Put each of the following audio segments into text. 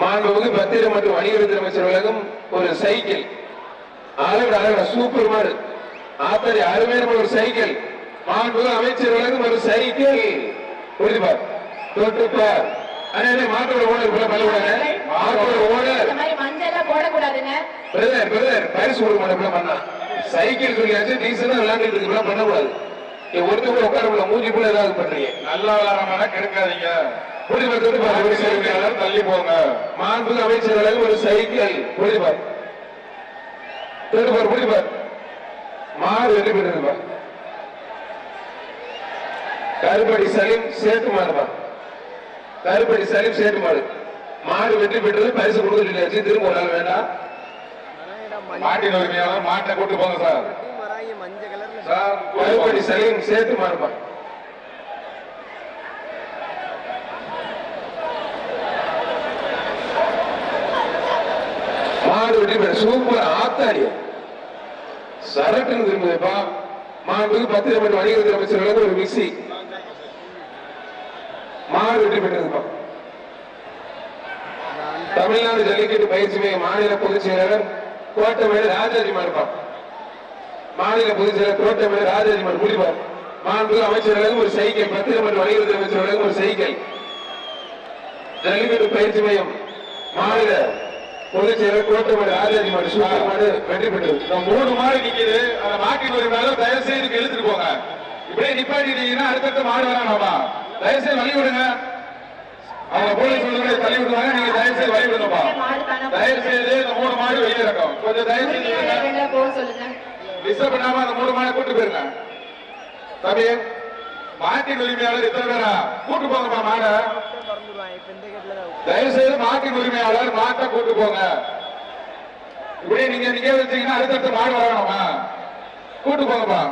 மாண்புமிகு பத்திரம் மற்றும் வணிகத்துறை அமைச்சர் வழங்கும் ஒரு சைக்கிள். அளவிட அளவிட சூப்பர் மாடு. ஆத்தரி அருமையான ஒரு சைக்கிள். மாண்புமிகு அமைச்சர் வழங்கும் ஒரு சைக்கிள். புரிஞ்சுப்பார் தொட்டுப்பார் அண்ணே மாட்டோட ஓனர் போல பல்லவிடாங்க மாட்டோட ஓனர் பிரதர் பிரதர் பரிசு கொடுக்க மாட்டேன் பண்ணா. சைக்கிள் சொல்லியாச்சு டீசலா விளையாண்டுட்டு இருக்கு பண்ணக்கூடாது. நீ ஒருத்தர் கூட உட்கார முடியல மூஞ்சி ஏதாவது பண்றீங்க. நல்லா விளையாடாம கெடுக்காதீங்க. சைக்கிள் எல்லாரும் தள்ளி போங்க. மாண்புமிகு அமைச்சர் வழங்கும் ஒரு சைக்கிள். புரியுது பார். தொட்டு பாரு புரியுது பார். மாறு வெற்றி பெற்றிருப்பா கருப்படி சலீம் சேட்டு மாடுப்பா கருப்படி சலீம் சேட்டு மாடு மாடு வெற்றி பெற்றது பரிசு கொடுக்க சொல்லியாச்சு திரும்ப ஒரு நாள் வேண்டாம். மாட்டின் உரிமையாளர் மாட்டை கூட்டு போங்க சார். சார் கருப்படி. சலீம் சேட்டு மாடுப்பா மாடு வெட்டி பெற சூப்பர் ஆத்தாடி சரட்டுன்னு திரும்புதுப்பா மாட்டுக்கு பத்து மற்றும் வணிகத்துறை அமைச்சர் ஒரு மிக்சி மாடு வெற்றி பெற்றதுப்பா தமிழ்நாடு ஜல்லிக்கட்டு பயிற்சி மைய மாநில பொதுச் செயலாளர் கோட்டமேடு ராஜாஜி மாடுப்பா. மாநில பொதுச் செயலர் கோட்டமேடு ராஜாஜி மாடு முடிப்பார். மாண்புக்கு அமைச்சர்களுக்கு ஒரு சைக்கிள் பத்திரம் மற்றும் வணிகத்துறை அமைச்சர்களுக்கு ஒரு சைக்கிள் ஜல்லிக்கட்டு பயிற்சி மையம் மாநில பொதுச் செயலர் கோட்டமேடு ராஜாஜி மாடு மாடு வெற்றி பெற்றது. இந்த மூணு மாடு நிக்குது. அந்த மாட்டின் உரிமையாளர் தயவு செய்து இதுக்கு இழுத்துட்டு போங்க. இப்படியே நிப்பாட்டிட்டீங்கன்னா அடுத்தடுத்த மாடு வேணாமா தயவு செய்து வழி விடுங்க. அவங்க போலீஸ் சொல்லுங்க தள்ளி விடுவாங்க. நீங்க தயவு செய்து வழி விடுங்கப்பா. தயவு செய்து இந்த மூணு மாடு வெளியே இருக்கும் கொஞ்சம் தயவு செய்து டிஸ்டர்ப் பண்ணாம அந்த மூணு மாடை கூட்டு போயிருங்க. தம்பி மாட்டின் உரிமையாளர் இத்தனை பேரா? கூட்டு போங்கப்பா மாடை. தயவு செய்து மாட்டின் உரிமையாளர் மாட்டை கூட்டு போங்க. இப்படியே நீங்க நீங்க வச்சீங்கன்னா அடுத்தடுத்த மாடு வரணுமா? கூட்டு போங்கப்பா.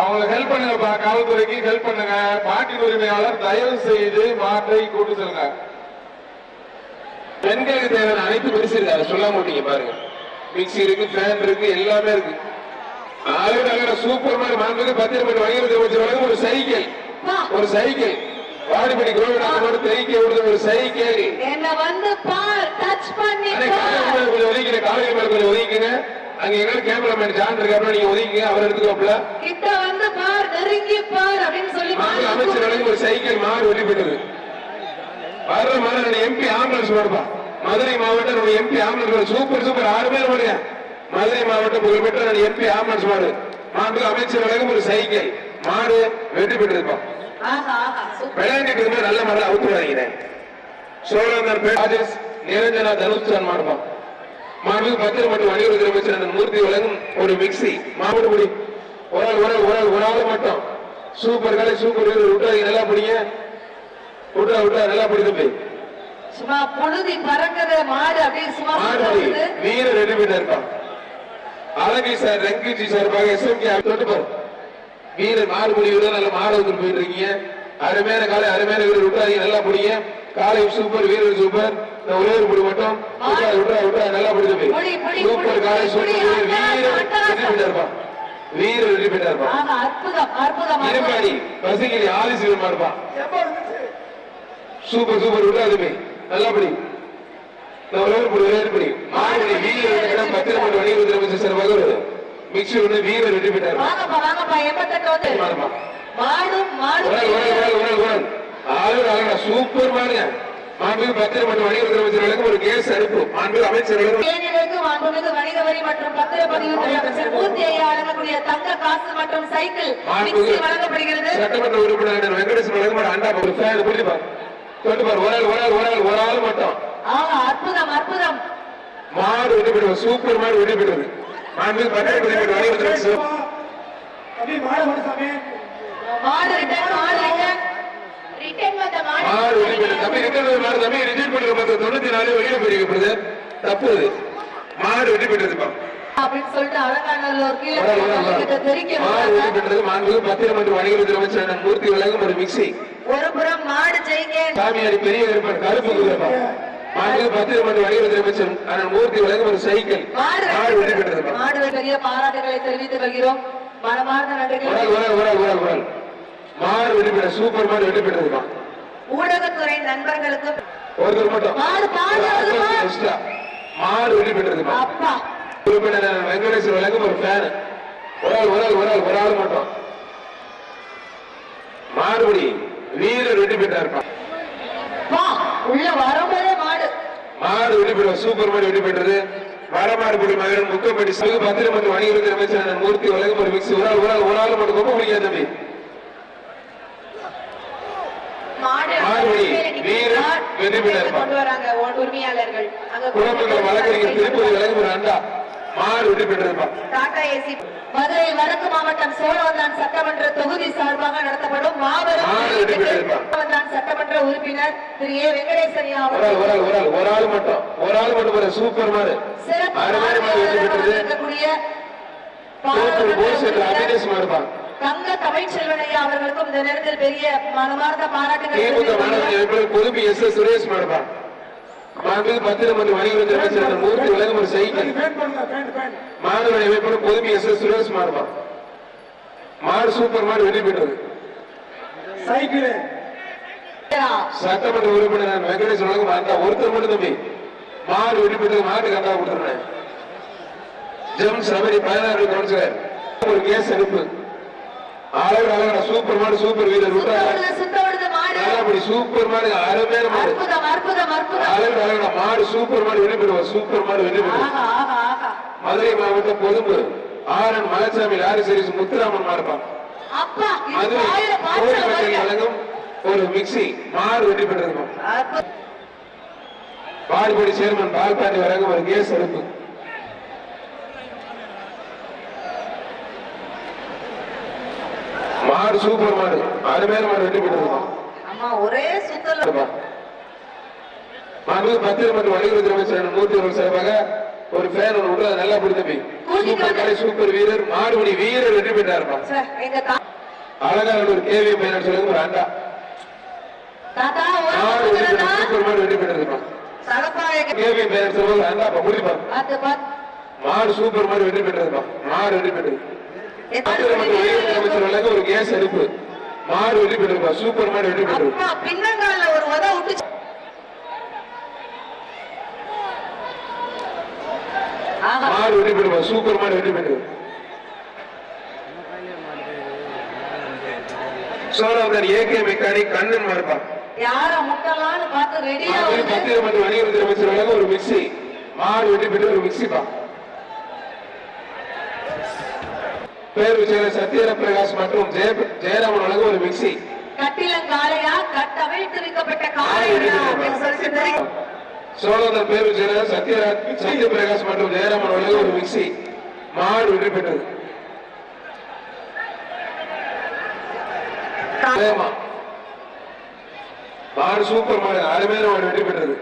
அவங்களுக்கு ஹெல்ப் பண்ணுங்கப்பா காவல்துறைக்கு ஹெல்ப் பண்ணுங்க. மாட்டின் உரிமையாளர் தயவு செய்து மாட்டை கூட்டு செல்லுங்க. பெண்களுக்கு தேவையான அனைத்து பரிசு இருக்கு சொல்ல மாட்டீங்க பாருங்க. மிக்ஸி இருக்கு ஃபேன் இருக்கு எல்லாமே இருக்கு. அழகா சூப்பர் மாதிரி மாண்புக்கு பத்திரம் பண்ணி வணிகத்துறை அமைச்சர் ஒரு சைக்கிள். ஒரு சைக்கிள். வாடிப்படி கோவிடாமோடு தைக்க விடுறது ஒரு சைக்கிள். என்ன வந்து பார் டச் பண்ணி கொஞ்சம் ஒதுக்கிங்க காலையில மேல கொஞ்சம் ஒதுக்கிங்க அங்க எங்க கேமராமேன் ஜான் இருக்காப்ல நீங்க ஒதுக்கிங்க அவர் எடுத்துக்கோப்ல. கிட்ட வந்து பார் நெருங்கி பார் அப்படின்னு சொல்லி அமைச்சர் ஒரு சைக்கிள் மாறு வெளிப்பட்டது வர்ற மாதிரி எம்பி ஆம்புலன்ஸ் வருப்பா மதுரை மாவட்டம் எம்பி ஆம்புலன்ஸ் சூப்பர் சூப்பர். ஆறு பேர் வருங்க மதுரை மாவட்டம் புகழ்பெற்ற எம்பி ஆம்புலன்ஸ் மாடு. மாண்பு அமைச்சர் வழங்கும் ஒரு சைக்கிள் மாடு வெற்றி பெற்றிருப்பா ஆஹா ஆஹா சூப்பர் விளையாண்டுட்டு நல்ல மாடல அவுத்து வராங்க சோழந்தர் ராஜேஷ் நிரஞ்சனா தனுஷ்தான் மாடுப்பா மாண்பு பத்திரம் மற்றும் வணிகத்துறை அமைச்சர் அந்த மூர்த்தி வழங்கும் ஒரு மிக்ஸி. மாவட்ட முடி ஒரு ஆள் ஒரு ஆள் ஒரு ஆள் ஒரு ஆள் மட்டும். சூப்பர் கலை சூப்பர் வீரர் விட்டாங்க நல்லா பிடிங்க. விட்டா விட்டா நல்லா பிடி தம்பி சும்மா புழுதி பறக்குது மாடு அப்படியே சும்மா. வீரர் ரெண்டு பேர் இருப்பான் அழகி சார் ரங்கிஜி சார்பாக எஸ்எம்கே தொட்டு பாரு. வீரர் மாறுபடி வீரர் நல்ல மாடு வந்து போயிட்டு இருக்கீங்க அருமையான காலை அருமையான வீரர் விட்டாதீங்க நல்லா பிடிங்க. காலை சூப்பர் வீரர் சூப்பர் இந்த ஒரே ஒரு முடி மட்டும். விட்டா விட்டா விட்டா நல்லா பிடி தம்பி புடி, புடி, சூப்பர் காலை சூப்பர் வீரர். வீரர் வெற்றி பெற்றா இருப்பான் வீரர் வெற்றி பெற்றா இருப்பான் ஆஹா அற்புதம் அற்புதம். இருப்பாடி ஆலிஸ் வீரமா இருப்பான் சூப்பர் சூப்பர் விட்டாதுமே நல்லபடி இந்த ஒரே ஒரு ஒரே ஒரு படி மாடுபடி வீரர் வெற்றி பெற்றார். சூப்பர் மாடுங்க மாண்பு பத்திரம் மணி வணிகத்துறை அமைச்சர்களுக்கு ஒரு கேஸ் அனுப்பு. மாண்பு அமைச்சர்களுக்கு மாண்புமிகு வணிக வரி மற்றும் பத்திரப்பதிவுத்துறை அமைச்சர் மூர்த்தி ஐயா வழங்கக்கூடிய தங்க காசு மற்றும் சைக்கிள் மாண்புமிகு வழங்கப்படுகிறது. சட்டமன்ற உறுப்பினர் வெங்கடேசன் வழங்க அண்டா ஒரு ஃபேன் புரிஞ்சு பாரு தொட்டு பாரு. ஒரு ஆள் ஒரு ஆள் ஒரு ஆள் ஒரு ஆள் மட்டும். அற்புதம் அற்புதம். மாடு பெற்றது சூப்பர் மாடு பெற்றது மாண்பு பத்திரம் மணி வணிகத்துறை அமைச்சர் தம்பி மாடு மாடு சாமி. மாடு ரிட்டர்ன் மாடு ரிட்டர்ன் ரிட்டர்ன் வந்த மாடு. மாடு தம்பி ரிட்டர்ன் மாடு தம்பி வெளியில தப்பு அது மாடு அப்படின்னு சொல்லிட்டு அலங்காநல்லூர் கீழே தெரிக்க மாடு வெற்றி பெற்றது மாண்பு பத்திரம் மற்றும் வணிகத்துறை அமைச்சர் மூர்த்தி வழங்கும் ஒரு மிக்சி ஒரு புறம் மாடு ஜெயிக்க சாமியாடி பெரிய கருப்பன் கருப்பு மாண்பு பத்திரம் மற்றும் வணிகத்துறை அமைச்சர் மூர்த்தி வழங்கும் ஒரு சைக்கிள். மாடு வெற்றி பெற்றதுப்பா மாடு பெரிய பாராட்டுகளை தெரிவித்துக் கொள்கிறோம். மனமார்ந்த உரல் நன்றிகள். உரல் உரல் உரல் உரல் மாடு வெற்றி பெற்ற சூப்பர் மாடு வெற்றி பெற்றதுப்பா. ஊடகத்துறை ஒருத்தர் மட்டும். மாடு. மாடு வெற்றி பெற்றிருக்குமா அப்பா. உறுப்பினர் வெங்கடேஸ்வர வழங்கும் ஒரு ஃபேன் ஆள் ஒரு ஆள் ஒரு ஆள் மட்டும். மாறுபடி வீரர் வெற்றி பெற்றார்ப்பா. வா உள்ள வரும்போதே வெற்றி பெறும் சூப்பர் மாடு வெற்றி பெற்றது. வடமாடுபடி மகன் முக்கப்பட்டி சமூக பத்திரம் மற்றும் வணிகத்துறை அமைச்சர் மூர்த்தி வழங்கும் ஒரு மிக்சி ஒரு ஆள் ஒரு ஆள் ஒரு ஆள் மட்டும் ரொம்ப பிடிக்காது தம்பி. மாடு மாடுபடி வீரர் வெற்றி பெற்றார்ப்பா கொண்டு வராங்க உ- உரிமையாளர்கள் அங்க குழந்தைகள் வழக்கறிஞர் திருப்பதி ஒரு அண்டா. மாடு வெற்றி பெற்றிருப்பா டாடா ஏசி மதுரை வடக்கு மாவட்டம் சோழவந்தான் சட்டமன்ற தொகுதி சார்பாக நடத்தப்படும் மாபெரும் சட்டமன்ற உறுப்பினர் திரு ஏ வெங்கடேசரியா ஒரு ஆள் ஒரு ஆள் ஒரு ஆள் மட்டும். ஒரு ஆள் மட்டும் ஒரு சூப்பர் பெற்றது இருக்கக்கூடிய தங்க தமிழ்ச்செல்வன் ஐயா அவர்களுக்கும் இந்த நேரத்தில் பெரிய மனமார்ந்த பாராட்டுகளை கொழும்பு எஸ் எஸ் சுரேஷ் மாடுப்பா மாண்புமிகு பத்திரம் மற்றும் வணிகத்துறை அமைச்சர் அண்ணன் மூர்த்தி வழங்கும் ஒரு சைக்கிள் அமைப்பில் கொழும்பு எஸ் எஸ் சுரேஷ் மாடுப்பா மாடு சூப்பர் மாடு வெற்றி பெற்றது. சைக்கிள். சட்டமன்ற உறுப்பினர் நான் வெங்கடேஷ் வழங்கும் அந்த ஒருத்தர் மட்டும் தம்பி. மாடு வெற்றி பெற்றது மாட்டு கண்டா கொடுத்துருந்தேன் ஜெம் சபரி பதினாறு கவுன்சிலர் ஒரு கேஸ் எடுப்பு. அளவு அழகா சூப்பர் மாடு சூப்பர் வீரர் நல்லபடி சூப்பர் மாடு. அருமையான மாடு. அழகா மாடு சூப்பர் மாடு வெற்றி பெறுவோம் சூப்பர் மாடு வெற்றி பெறுவோம் மதுரை மாவட்டம் பொதும்பு ஆரன் மலைச்சாமி லாரி சர்வீஸ் முத்துராமன் மாடுப்பான் மதுரை வருங்க. வழங்கும் ஒரு மிக்சி மாடு வெற்றி பெற்றிருக்கும். பாடிப்படி சேர்மன் பால்பாண்டி வழங்கும் ஒரு கேஸ் அடுப்பு. மாடு சூப்பர் மாடு. அருமையான மாடு வெற்றி பெற்றிருக்கும் அம்மா ஒரே சுத்தல மாண்பு பத்திரம் மற்றும் வணிகத்துறை அமைச்சர் மூர்த்தி அவர்கள் சார்பாக ஒரு ஃபேன் ஒன்று விட்டு நல்லா பிடித்தம்பி சூப்பர் கலை சூப்பர் வீரர் மாடுபடி வீரர் வெற்றி பெற்றாருப்பா அழகான ஒரு கேள்வி பயனர் சொல்லுங்க ஒரு அண்டா மாடு? சூப்பர் மாடு வெற்றி பெற்றிருப்பா தலப்பாய கேள்வி பயனர் சொல்லுங்க அண்டாப்பா முடிப்பா மாடு சூப்பர் மாடு வெற்றி பெற்றிருப்பா மாடு வெற்றி பெற்றது பத்திரம் மற்றும் வணிகத்துறை அமைச்சர் வழங்க ஒரு கேஸ் அடுப்பு மாடு பெற்றிருப்பா சூப்பர் மாடு வெற்றி பெற்றது அப்பா பின்னங்கால ஒரு உத விட்டு மாடு சூப்பர் மாடு வெற்றி பெற்றது சோழவந்தன் ஏகே மெக்கானிக் கண்ணன் மாறுப்பா யார முட்டலான்னு பார்த்து ரெடியா மற்றும் வணிகத்துறை அமைச்சர் வழங்க ஒரு மிக்சி மாடு வெற்றி பெற்று ஒரு மிக்சிப்பா பேர் செயலர் சத்யர பிரகாஷ் மற்றும் ஜெய ஜெயராமன் ஒரு மிக்சி. கட்டிலங்காலையா பேர் செயலர் சத்யராஜ் சத்ய பிரகாஷ் மற்றும் ஜெயராமன் ஒரு மிக்சி. மாடு வெற்றி பெற்றது. மாடு சூப்பர் மாடு அருமையான மாடு வெற்றி பெற்றது.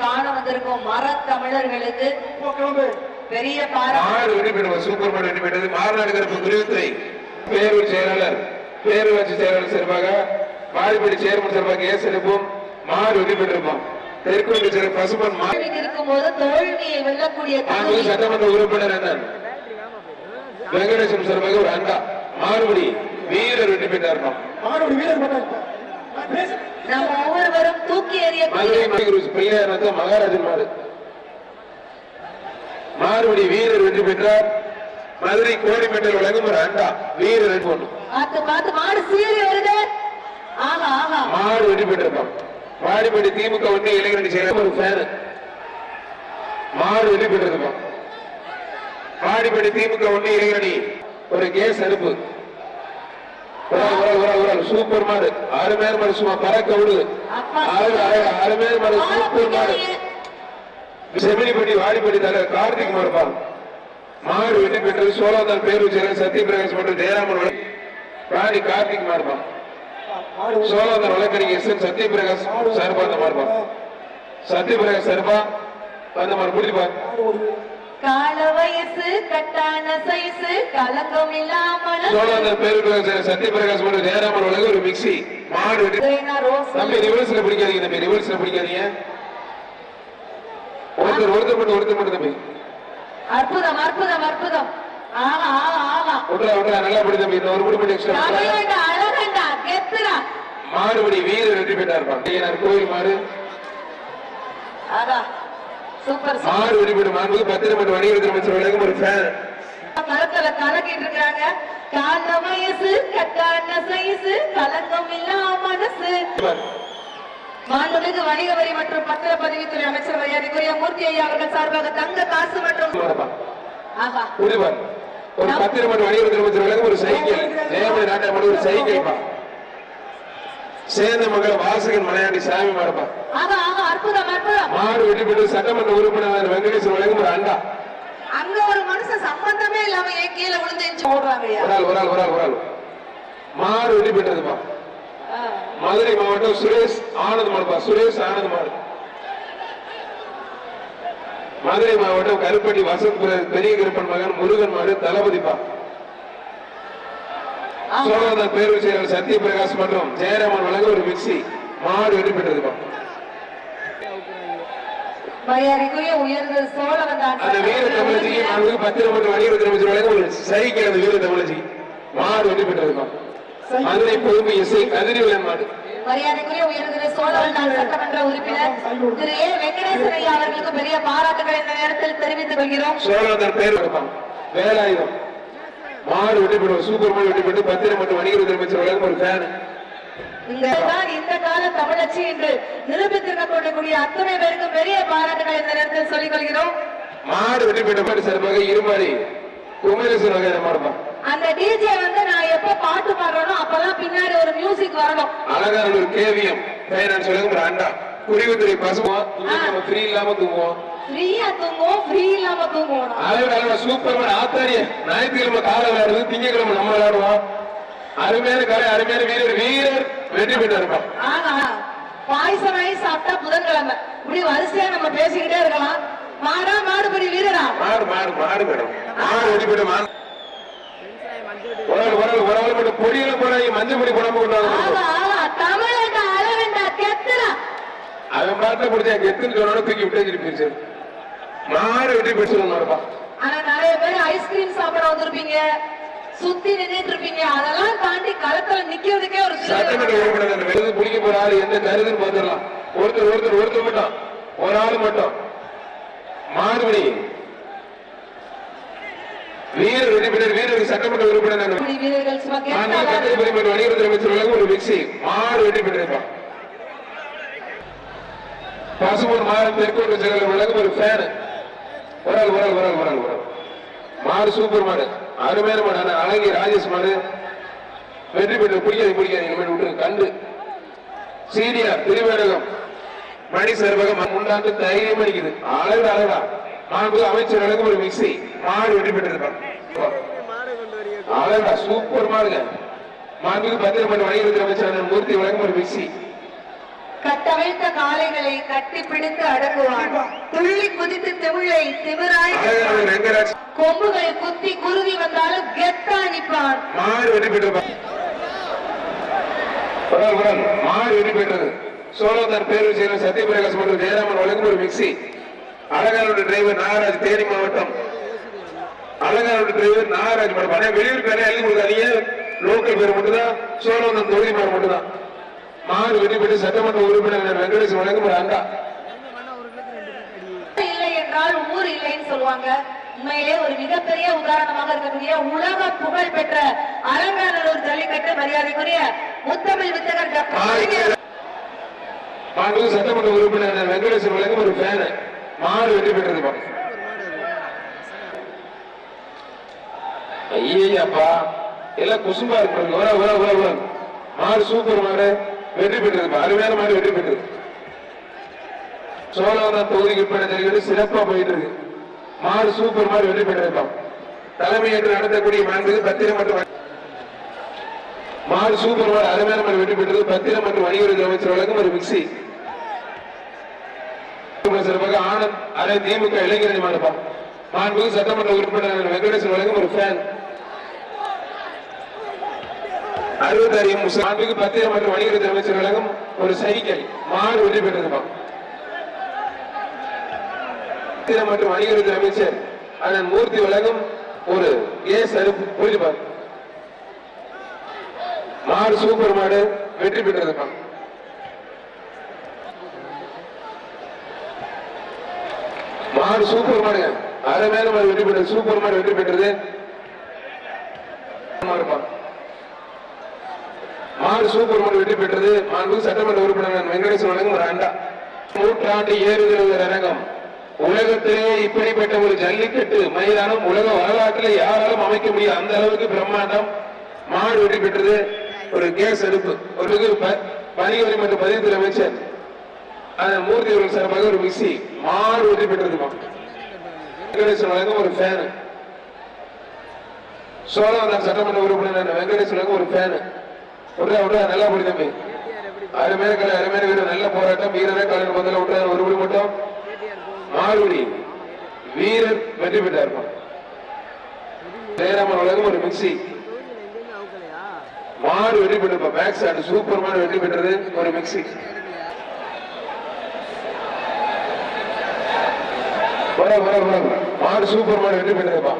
காண வந்திருக்கும் மரத்தமிழர்களுக்கு போ கிளம்பு. பெரிய வெற்றி பெற்றது சூப்பர் மாடு வெற்றி பெற்றது மாநாடு கருப்பு குருவித்துறை பேரூர் செயலாளர். பேரூராட்சி செயலாளர் சார்பாக வாடிப்படி சேர்மன் சார்பாக கேஸ் எடுப்போம் மாடு வெற்றி பெற்றிருப்போம் தெற்கு சிறு பசுமன் தோல்வியை வெல்லக்கூடிய சட்டமன்ற உறுப்பினர் அண்ணன். வெங்கடேசன் சார்பாக ஒரு அண்டா மாறுபடி வீரர் வெற்றி பெற்றார்ப்பான் மாணவடி வீரர் பேச நம்ம ஒவ்வொருவரும் தூக்கி மதுரை மகாராஜன் மாடு. மாறுபடி வீரர் வெற்றி பெற்றார். மதுரை கோடிமேட்டல் வழங்கும் ஒரு அண்டா வீரர் மாடு வெற்றி பெற்றிருப்பான் வாடிப்படி திமுக ஒன்று இளைஞரணி செயலர் ஒரு ஃபேனு மாடு வெற்றி பெற்றிருப்பான் வாடிப்படி திமுக ஒன்று இளைஞரணி ஒரு கேஸ் ஆள். சூப்பர் மாடு. அருமையான மாடு சும்மா பறக்க விடுது. அருமையான மாடு சூப்பர் மாடு. செமினிப்பட்டி வாடிப்பட்டி தலைவர் கார்த்திக் மாடுப்பான் மாடு வெற்றி பெற்றது சோழவந்தான் பேரூர் செயலர் சத்யபிரகாஷ் மற்றும் ஜெயராமன் ராணி கார்த்திக் மாடுப்பான் மாடு சோழவந்தான் வழக்கறிஞர் எஸ் என் சத்யபிரகாஷ் சார்பா அந்த மாடுப்பான் சத்யபிரகாஷ் சார்பா அந்த மாடு முடிப்பான் கால வயசு கட்டான சைஸு கலங்கம் இல்லாமல். சோழவந்தான் பேரூர் சத்யபிரகாஷ் மற்றும் ஜெயராமன் ஒரு மிக்சி மாடு தம்பி ரிவர்ஸ்ல பிடிக்காதீங்க தம்பி ரிவர்ஸ்ல பிடிக்காதீங்க. ஒருத்தர் ஒருத்தர் மட்டும் ஒருத்தர் மட்டும் தம்பி. அற்புதம் அற்புதம் அற்புதம். ஆஹா ஆஹா ஆஹா விட்றா விட்றா நல்லா பிடி தம்பி. இந்த ஒரு முடி மட்டும் எக்ஸ்ட்ரா தமிழண்டா அழகண்டா கெத்துடா. மாடுபடி வீரர் வெற்றி பெற்றார் பக்கையினார் கோயில் மாடு ஆகா சூப்பர் சூப்பர் மாடு வெற்றி பெற்ற மாண்பு பத்திரமன்ற வணிகத்துறை அமைச்சர் வழங்கும் ஒரு ஃபேன் களத்துல கலக்கிட்டு இருக்காங்க. கால வயசு கட்டான சைஸ் கலங்கம் இல்லா மனசு. மாண்புமிகு வணிக வரி மற்றும் பத்திரப்பதிவுத்துறை மரியாதைக்குரிய மூர்த்தி ஐயா அவர்கள் சார்பாக தங்க காசு மற்றும் ஒரு பத்திரமன்ற வணிகத்துறை அமைச்சர் வழங்கும் ஒரு சைக்கிள். நேர்மறை நாட்டாம ஒரு சைக்கிள் சேர்ந்த மகள் வாசகன் மலையாண்டி சாமி மாடுப்பா. மாடு வெற்றி பெற்று சட்டமன்ற உறுப்பினர் வெங்கடேசன் வழங்கும் ஒரு அண்டா. அங்க ஒரு மனுஷன் சம்பந்தமே இல்லாம ஏன் கீழே விழுந்து ஓடுறாங்க ஒரு ஆள் ஒரு ஆள் ஒரு ஆள் ஒரு ஆள். மாடு வெற்றி பெற்றதுப்பா. மதுரை மாவட்டம் சுரேஷ் ஆனந்த் மாடுப்பா. சுரேஷ் ஆனந்த் மாடு. மதுரை மாவட்டம் கருப்பட்டி வசந்த் பெரிய கருப்பன் மகன் முருகன் மாடு தளபதிப்பா ஆஹா. சோழவந்தான் பேரவை செயலாளர் சத்யபிரகாஷ் மற்றும் ஜெயராமன் வழங்க ஒரு மிக்சி மாடு வெற்றி பெற்றதுப்பா அந்த வீர தமிழச்சிக்கு நான்கு பத்திரம் மற்றும் வணிகத்துறை அமைச்சர் வழங்க ஒரு சைக்கிள் அந்த வீர தமிழச்சி மாடு வெற்றி பெற்றதுப்பா மதுரை பொதுமை இசை கதிரிவலன் மாடு. மரியாதைக்குரிய உயர்ந்த சோழவந்தான் சட்டமன்ற உறுப்பினர். திரு ஏ. வெங்கடேசன் ஐயா அவர்களுக்கு பெரிய பாராட்டுகளை இந்த நேரத்தில் தெரிவித்துக் கொள்கிறோம். சோழவந்தான் பேர் வேலாயுதம். மாடு பெறுவோம் சூப்பர் மாடு பெற்று பத்திரம் மற்றும் வணிகத்துறை அமைச்சர் ஒரு ஃபேன் இந்த கால தமிழச்சி என்று நிரூபித்திருக்க கொள்ளக்கூடிய அத்தனை பேருக்கும் பெரிய பாராட்டுகளை இந்த நேரத்தில் சொல்லிக் கொள்கிறோம். மாடு பெற்ற மாடு சார்பாக இருமாடி குமரேசன் வகையான மாடுப்பான் அந்த டிஜே வந்து நான் எப்ப பாட்டு பாடுறேனோ அப்பதான் பின்னாடி ஒரு மியூசிக் வரணும். அழகானூர் கேவிஎம் ஃபைனான்ஸ் வழங்கும் ஒரு அண்டா. குடிவுத்துறை பசுவோம் ஃப்ரீ இல்லாம தூங்குவோம். ஃப்ரீயா தூங்குவோம் ஃப்ரீ இல்லாம தூங்குவோம் அளவு அளவு சூப்பர் மாடு ஆத்தாரிய ஞாயிற்றுக்கிழமை காலை விளையாடுறது திங்கக்கிழமை நம்ம விளையாடுவோம். அருமையான கலை அருமையான வீரர் வீரர் வெற்றி பெற்று இருப்பான் ஆனா பாயசம் வாங்கி சாப்பிட்டா புதன்கிழமை. இப்படி வரிசையா நம்ம பேசிக்கிட்டே இருக்கலாம். மாடா மாடுபடி வீரரா? மாடு மாடு மாடு மேடம். மாடு வெற்றி பெற்ற மாடு. ஆள் ஒரு ஆள் மட்டும் பொடியில போடாங்க மஞ்சள் பொடி போடாம கொண்டாங்க அவன் பாட்டை பிடிச்சா எத்துன்னு சொன்னோட தூக்கி விட்டு போயிருச்சு மாடு வெற்றி பெற்று மாடுப்பா ஆனா நிறைய பேர் ஐஸ்கிரீம் சாப்பிட வந்திருப்பீங்க. சுத்தி இருப்பீங்க. அதெல்லாம் தாண்டி களத்துல நிக்கிறதுக்கே ஒரு சட்டமன்ற பிடிக்க போற ஆள் எந்த கருதுன்னு பார்த்துடலாம். ஒருத்தர் ஒருத்தர் ஒருத்தர் மட்டும். ஒரு ஆள் மட்டும். மாறுபடி வீரர் வெற்றி பெற்ற வீரருக்கு சட்டமன்ற உறுப்பினர் நாங்கள் அப்படி வீரர்கள் சும்மா மாண்பு கேட்டாலும் கத்திரிப்பதி மற்றும் வணிகத்துறை அமைச்சர் ஒரு மிக்சி மாடு வெற்றி பெற்றிருப்பான் பசுமூர் மாடு தெற்கோட்டு செயலர் வழங்கும் ஒரு ஃபேன் ஆள் ஒரு ஆள் ஒரு ஆள் மாடு சூப்பர் மாடு அருமையான மாடு அழகி ராஜேஷ் மாடு வெற்றி பெற்று பிடிக்காது பிடிக்காது இனிமேல் விட்டு கண்டு. சீனியர் திருவேடகம். மணி சர்வகம் முன்னாண்டு தைரியம் அடிக்குது அழகு அழகா மாண்பு அமைச்சர் வழங்கும் ஒரு மிக்சி மாடு வெற்றி பெற்றிருப்பான் அழகா சூப்பர் மாடுங்க மாண்புக்கு பத்திரப்பட்டு வணிகத்துறை அமைச்சர் மூர்த்தி வழங்கும் ஒரு மிக்சி. கட்டமைத்த காளைகளை கட்டி பிடித்து அடங்குவான். துள்ளி குதித்து திமிழை திமிராய் கொம்புகள் குத்தி குருவி வந்தாலும் கெத்தா நிற்பான். மாடு வெற்றி ஆள். மாடு வெற்றி பெற்றது. பேரவை செயலர் சத்யபிரகாஷ் மற்றும் ஜெயராமன் வழங்கும் ஒரு மிக்சி. அழகானோட டிரைவர் நாகராஜ் தேனி மாவட்டம். அழகானோட டிரைவர் நாகராஜ் மேடம். ஆனா வெளியூர் பேரை எழுதி கொடுக்காதீங்க. லோக்கல் பேர் மட்டும்தான். சோழவந்தன் தொகுதி பேர் மட்டும்தான். மாடு வெற்றி பெற்று சட்டமன்ற உறுப்பினர் வெங்கடேசன் வழங்கும் ஒரு அண்டா இல்லை என்றால் ஊர் இல்லைன்னு சொல்லுவாங்க. உண்மையிலே ஒரு மிகப்பெரிய உதாரணமாக இருக்கக்கூடிய உலக புகழ் பெற்ற அலங்காநல்லூர் ஜல்லிக்கட்டு மரியாதைக்குரிய முத்தமிழ் வித்தகர் டாக்டர் சட்டமன்ற உறுப்பினர் வெங்கடேசன் வழங்கும் ஒரு ஃபேன் மாடு வெற்றி பெற்றது ஐயப்பா எல்லாம் குசும்பா இருக்கிறாங்க மாடு சூப்பர் மாடு. வெற்றி பெற்றிருக்கு அருமையான மாடு வெற்றி பெற்றது. சோழவரம் தொகுதிக்கு உட்பட்ட சிறப்பா போயிட்டு இருக்கு. மாடு சூப்பர் மாடு வெற்றி பெற்றிருக்கோம். தலைமை என்று நடத்தக்கூடிய மாண்புக்கு பத்திரம் மற்றும் மாடு சூப்பர் மாடு அருமையான மாடு வெற்றி பெற்றது. பத்திரம் மற்றும் வணிகத்துறை அமைச்சர் வழங்கும் ஒரு மிக்சி. சிறப்பாக ஆனந்த் அரை திமுக இளைஞரணி மாடுப்பா. மாண்புக்கு சட்டமன்ற உறுப்பினர் வெங்கடேசன் வழங்கும் ஒரு ஃபேன். அறுபத்தாறு மாண்புக்கு பத்திரம் மற்றும் வணிகத்துறை அமைச்சர் வழங்கும் ஒரு சைக்கிள் மாடு வெற்றி பெற்றதுப்பா பத்திரம் மற்றும் வணிகத்துறை அமைச்சர் அண்ணன் மூர்த்தி வழங்கும் ஒரு கேஸ் அறுப்பு புரியுதுப்பா மாடு சூப்பர் மாடு வெற்றி பெற்றதுப்பா மாடு சூப்பர் மாடுங்க. அரை மாடு வெற்றி பெற்றது சூப்பர் மாடு வெற்றி பெற்றது. மாடுப்பா. மாடு சூப்பர் மாடு வெற்றி பெற்றது. மாண்பு சட்டமன்ற உறுப்பினர் வெங்கடேசன் வழங்கும் ஒரு அண்டா நூற்றாண்டு ஏறுகிறது அரங்கம் உலகத்திலே இப்படிப்பட்ட ஒரு ஜல்லிக்கட்டு மைதானம் உலக வரலாற்றில் யாராலும் அமைக்க முடியாது அந்த அளவுக்கு பிரம்மாண்டம். மாடு வெற்றி பெற்றது. ஒரு கேஸ் அடுப்பு ஒரு பணிவரி மற்றும் பதிவுத்துறை அமைச்சர் அந்த மூர்த்தி அவர்கள் சார்பாக ஒரு மிக்சி மாடு வெற்றி பெற்றது வெங்கடேசன் வழங்கும் ஒரு ஃபேனு சோழவந்தான் சட்டமன்ற உறுப்பினர் வெங்கடேசன் வழங்கும் ஒரு ஃபேனு விட்றா விட்றா நல்லா போடி தம்பி. அருமையான கலை அருமையான வீரர் நல்ல போராட்டம். வீரரே கலைஞர் முதல்ல விட்டார் ஒரு விடு மட்டும். மாறுபடி வீரர் வெற்றி பெற்றார். ஜெயராமன் வழங்கும் ஒரு மிக்சி. மாடு வெற்றி பெற்று மேக்ஸ் சாட் சூப்பர் மாடு வெற்றி பெற்றது ஒரு மிக்சி. வர வர மாடு சூப்பர் மாடு வெற்றி பெற்றதுப்பா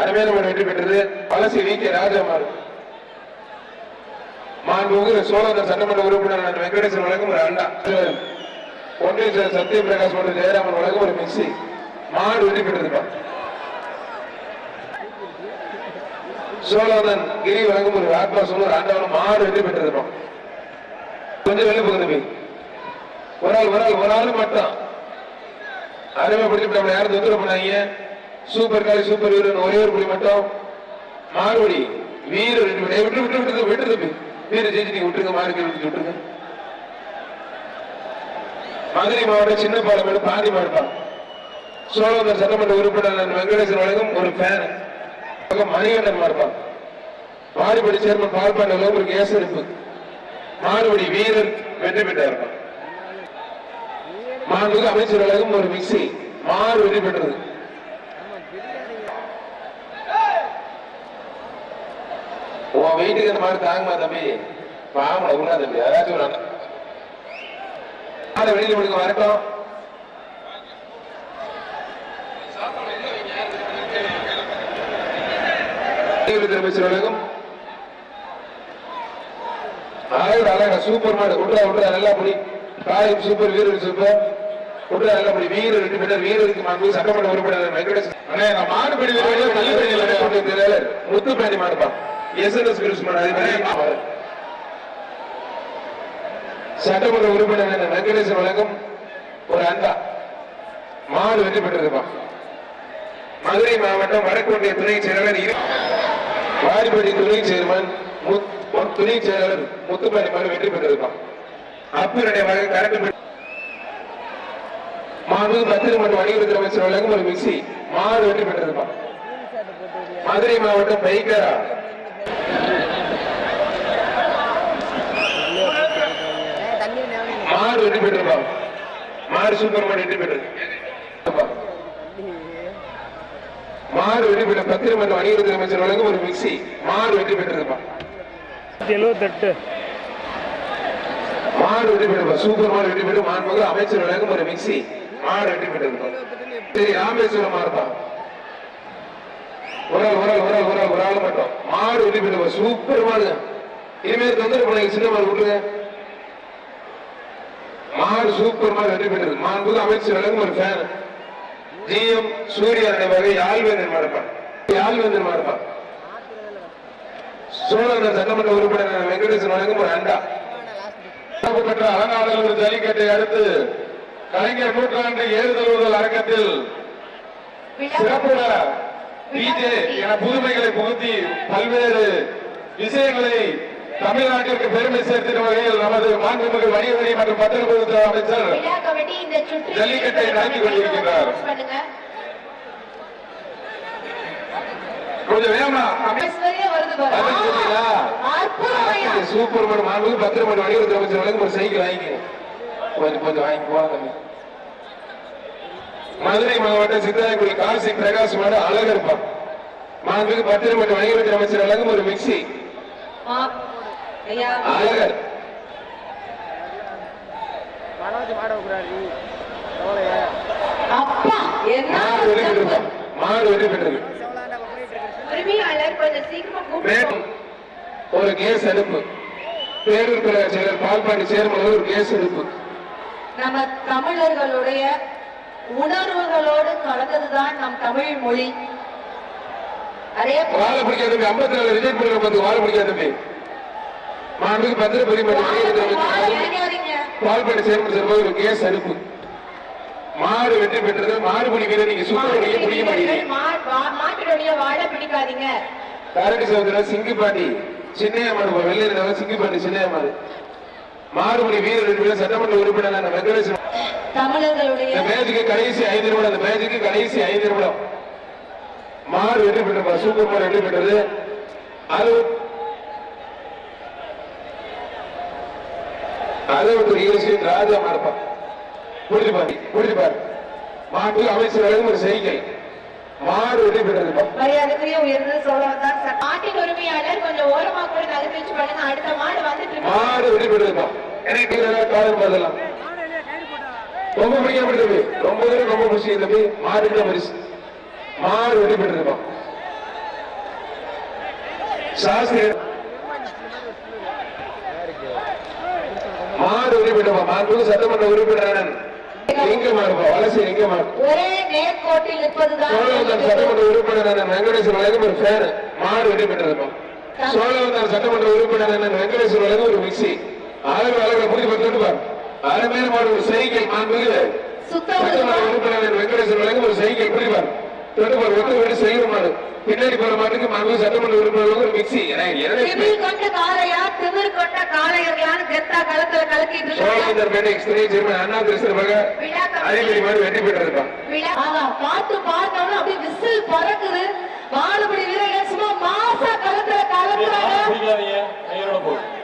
அருமையான மாடு வெற்றி பெற்றது. பழசி வி கே ராஜா மாடு. மாண்புமிகு சோழர் சட்டமன்ற உறுப்பினர் நான் வெங்கடேசன் வழங்கும் ஒரு அண்டா. ஒன்றிய சார் சத்ய பிரகாஷ் மற்றும் ஜெயராமன் வழங்கும் ஒரு மிக்சி. மாடு வெற்றி பெற்றதுப்பா சோழதன் கிரி வழங்கும் ஒரு ஆத்மா சொல்ல ஒரு ஆண்டவன் மாடு வெற்றி பெற்றதுப்பா கொஞ்சம் வெளில போகுது ஒரு ஆள் ஒரு ஆள் ஒரு ஆள் மட்டும். அருமைப்படுத்தி யாரும் தொந்தரவு பண்ணாங்க சூப்பர் காலி சூப்பர் வீரன் ஒரே ஒரு புள்ளி மட்டும். மாறுபடி வீரர் ரெண்டு பேரும். விட்டு விட்டு விட்டு விட்டு தம்பி ஜெயிச்சு நீங்க விட்டுருங்க மாடு விட்டுருங்க. மதுரை மாவட்டம் சின்ன பாலமேடு பாதி மாடுப்பா சோழவந்தர் சட்டமன்ற உறுப்பினர் வெங்கடேசன் வழங்கும் ஒரு ஃபேன் மணிகண்டன் மாடுப்பா மாடுபடி சேர்மன் பால்பாண்டி வழங்கும் ஒரு கேஸ் அடுப்பு மாடுபடி வீரர் வெற்றி பெற்றார். மாண்புக்கு அமைச்சர் வழங்கும் ஒரு மிக்சி. மாறு வெற்றி பெற்றது. உன் வெயிட்டுக்கு அந்த மாதிரி தாங்குமா தம்பி. பாமல உள்ள தம்பி. அதாச்சும் ஒரு. மாடை வெளியில விடுங்க வரட்டும். சூப்பர் மாடு. விட்றா விட்றா நல்லா காயம் சூப்பர் வீரர் சூப்பர் விட்றா நல்லா முடி வீரர் ரெண்டு பேர் வீரருக்கு மாண்பு சட்டமன்ற உறுப்பினர் வெங்கடேஷ். மாடுபடி வீரர்கள் தள்ளுபடி இல்லை முத்துப்பேணி மாடுப்பா. எஸ்என்எஸ் கிருஷ்ண மாடு அதிபதி சட்டமன்ற உறுப்பினர் வெங்கடேசன் வழங்கும் ஒரு அண்டா மாடு வெற்றி பெற்றதுப்பா. மதுரை மாவட்டம் வடக்கு ஒன்றிய துணை செயலாளர் இரு- வாடிப்பட்டி துணை சேர்மன் துணை செயலாளர் முத்துப்பேணி மாடு வெற்றி பெற்றதுப்பா. அப்பினுடைய வழக்கு கரண்ட் மாண்பு பத்திரம் மற்றும் வணிகத்துறை அமைச்சர் வழங்கும் ஒரு மிக்சி மாடு வெற்றி பெற்றதுப்பா. மதுரை மாவட்டம் பைக்கரா மாடு வெற்றி பெற்றதுப்பா மாடு சூப்பர் மாடு வெற்றி பெற்றது மாடு வெற்றி பெற்ற பத்திரம் மற்றும் வணிகத்துறை அமைச்சர் வழங்கும் ஒரு மிக்சி. மாடு வெற்றி பெற்றதுப்பா எழுபத்தெட்டு மாடு வெற்றி பெற்றப்பா சூப்பர் மாடு வெற்றி பெற்று மாண்புமிகு அமைச்சர் வழங்கும் ஒரு மிக்சி. மாடு வெற்றி பெற்றதுப்பா சரி ராமேஸ்வரம் ஒரு ஆள் ஒரு ஆள் ஒரு ஆள் மட்டும். மாடு வெற்றி பெற்றப்பா சூப்பர் மாடு இனிமேல் தொந்தரவு பண்ணாங்க சின்ன மாடு விட்டுருங்க மாடு சூப்பர் மாடு வெற்றி பெற்றது மாண்புமிகு அமைச்சர் வழங்கும் ஒரு ஃபேன் ஜிஎம் சூரியனுடைய வகை யாழ்வேந்தர் மாடுப்பா யாழ்வேந்தர் மாடுப்பா சோழர் சட்டமன்ற உறுப்பினர் வெங்கடேசன் வழங்கும் ஒரு அண்டா. பெற்ற அலங்காநல்லூர் ஜல்லிக்கட்டை அடுத்து கலைஞர் நூற்றாண்டு ஏறுதழுவுதல் அரங்கத்தில் சிறப்புற டிஜே என புதுமைகளை புகுத்தி பல்வேறு விஷயங்களை தமிழ்நாட்டிற்கு பெருமை சேர்த்திடும் வகையில் நமது மாண்புமிகு வணிகவரி மற்றும் பத்திரப்படுத்த அமைச்சர் ஜல்லிக்கட்டை நடத்தி கொண்டிருக்கின்றார். பண்ணுங்க. கொஞ்சம் வேகமா. சூப்பர் மாடு மாண்புமிகு பத்திரம் மாடு வணிகத்துறை அமைச்சர் வழங்கும் ஒரு சைக்கிள் வாங்கிக்க. கொஞ்சம் கொஞ்சம் வாங்கி மதுரை மாவட்டம் சித்தாயக்குடி காசி பிரகாஷ் மாடு அழகர்ப்பா மாண்புமிகு பத்திரம் மற்றும் வணிகத்துறை அமைச்சர் வழங்கும் ஒரு மிக்சி அழகர் மனோஜ் மாட எவ்வளோ அப்பா என்ன மாடு ஒரு வெற்றி பெற்றது உரிமையாளர் கொஞ்சம் சீக்கிரமா கூப்பிட்டு மேலும் ஒரு கேஸ் அடுப்பு பேரூர் கழக செயலர் பால்பாண்டி சேர்மன் ஒரு கேஸ் எடுப்பு. நம்ம தமிழர்களுடைய உணர்வுகளோடு கலந்ததுதான் நம் தமிழ் மொழி. அதே வாழ பிடிக்காத ஐம்பத்தி நாலு ரிஜெக்ட் பண்ணுற பார்த்து வாழ பிடிக்காத தம்பி மாண்புக்கு பத்திரப்பதி. பால்பாண்டி சேர்மன் ஒரு கேஸ் அனுப்பு மாடு வெற்றி பெற்றது மாடுபிடி வீரர் நீங்க சுத்தம் பண்ணி பிடிக்க மாட்டீங்க காரடி சமுதிர சிங்கிப்பாண்டி சின்னையா மாடு வெள்ளை நிலவரம் சிங்கிப்பாண்டி சின்னையா மாடு மாடுபிடி வீரர் ரெண்டு பேரும் சட்டமன்ற உறுப்பினர் வெங்கடேசன். தமிழர்களுடைய மேட்சுக்கு கடைசி ஐந்து நிமிடம் அந்த மேட்சுக்கு கடைசி ஐந்து நிமிடம். மாடு வெற்றி பெற்றப்பா சூப்பர் மாடு வெற்றி பெற்றது. அது ஒரு ஈரசி ராஜா மாறுப்பா புரிஞ்சு பாரு புரிஞ்சு பாரு. மாட்டு ஒரு செய்கை மாடு வெற்றி பெற்றதுப்பா மரியாதைக்குரிய உயர்ந்த சோழவன் தான் சட்டம். மாட்டின் உரிமையாளர் கொஞ்சம் ஓரமா கூட நகர்த்தி வச்சு பண்ணுங்க அடுத்த மாடு வந்துட்டு. மாடு வெற்றி பெற்றதுப்பா எனக்கு காலம் பார்க்கலாம் ரொம்ப பிடிக்க தம்பி. ரொம்ப தூரம் ரொம்ப பிடிச்சி தம்பி. மாடு தான் பரிசு மாடு வெற்றி பெற்றதுப்பா சாஸ்திரி மாடு பெற்றப்பா மாண்புக்கு சட்டமன்ற உறுப்பினர் எங்க மாடுப்பா வலசை எங்க ஒரே நேர்கோட்டில் சட்டமன்ற உறுப்பினர் வெங்கடேஸ்வர வழங்கும் ஒரு ஃபேன் மாடு பெற்றதுப்பா சோழவந்தார் சட்டமன்ற உறுப்பினர் வெங்கடேஸ்வர வழங்கும் ஒரு மிக்சி அளவு அளவு புரிஞ்சு பார்த்துட்டு பாரு மாடு ஒரு சைக்கிள். மாண்புக்கு சட்டமன்ற உறுப்பினர் வெங்கடேஸ்வர ஒரு சைக்கிள். புரிஞ்சு பாரு ஒத்து வீடு செய்கிற மாடு பின்னாடி போற மாட்டுக்கு மாண்புக்கு சட்டமன்ற உறுப்பினர் ஒரு மிக்சி வெற்றி ஆஹா, பாட்டு பார்த்தோன்னு அப்படியே விசில் பறக்குது. வாழுபடி வீரர்கள் சும்மா மாசா கலக்குறாங்க. பிடிக்காதீங்க